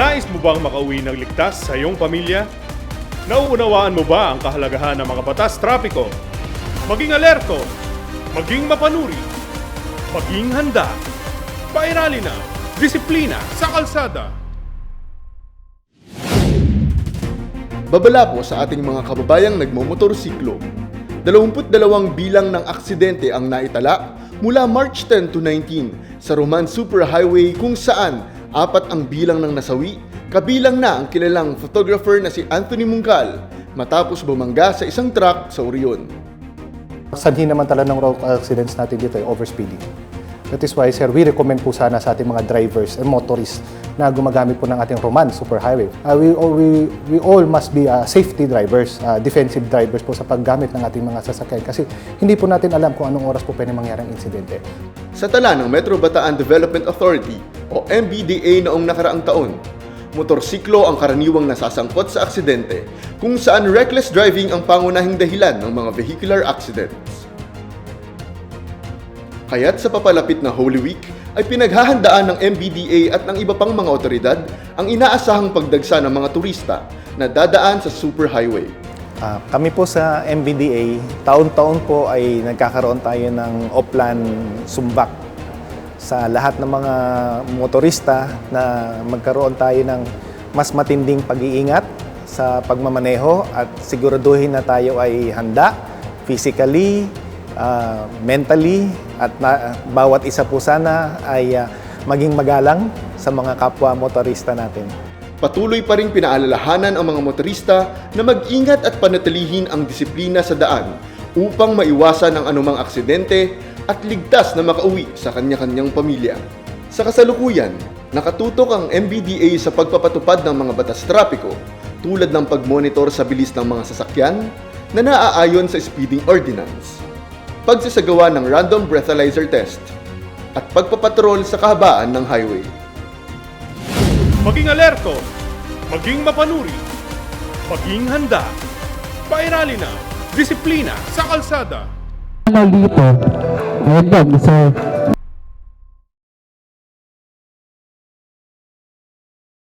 Nais mo bang makauwi ng ligtas sa iyong pamilya? Nauunawaan mo ba ang kahalagahan ng mga batas trapiko? Maging alerto, maging mapanuri, maging handa. Pairali na, disiplina sa kalsada. Babala po sa ating mga kababayang nagmomotorsiklo. 22 bilang ng aksidente ang naitala mula March 10 to 19 sa Roman Superhighway kung saan apat ang bilang ng nasawi, kabilang na ang kilalang photographer na si Anthony Mungkal matapos bumangga sa isang truck sa Orion. Sanhi naman talaga ng road accidents natin dito ay overspeeding. That is why, sir, we recommend po sana sa ating mga drivers and motorists na gumagamit po ng ating Roman Superhighway. Uh, we, all, we, we all must be uh, safety drivers, uh, defensive drivers po sa paggamit ng ating mga sasakyan kasi hindi po natin alam kung anong oras po pwede mangyari ang insidente. Sa tala ng Metro Bataan Development Authority o MBDA noong nakaraang taon, motorsiklo ang karaniwang nasasangkot sa aksidente kung saan reckless driving ang pangunahing dahilan ng mga vehicular accidents. Kaya't sa papalapit na Holy Week ay pinaghahandaan ng MBDA at ng iba pang mga otoridad ang inaasahang pagdagsa ng mga turista na dadaan sa superhighway. Ah, kami po sa MBDA, taon-taon po ay nagkakaroon tayo ng Oplan Sumbak sa lahat ng mga motorista na magkaroon tayo ng mas matinding pag-iingat sa pagmamaneho at siguraduhin na tayo ay handa physically, ah, mentally at na- bawat isa po sana ay ah, maging magalang sa mga kapwa motorista natin. Patuloy pa rin pinaalalahanan ang mga motorista na mag-ingat at panatilihin ang disiplina sa daan upang maiwasan ang anumang aksidente at ligtas na makauwi sa kanya-kanyang pamilya. Sa kasalukuyan, nakatutok ang MBDA sa pagpapatupad ng mga batas trapiko tulad ng pagmonitor sa bilis ng mga sasakyan na naaayon sa speeding ordinance, pagsasagawa ng random breathalyzer test, at pagpapatrol sa kahabaan ng highway. Maging alerto, maging mapanuri, maging handa. Pairali na, disiplina sa kalsada. Dito? Ayun lang,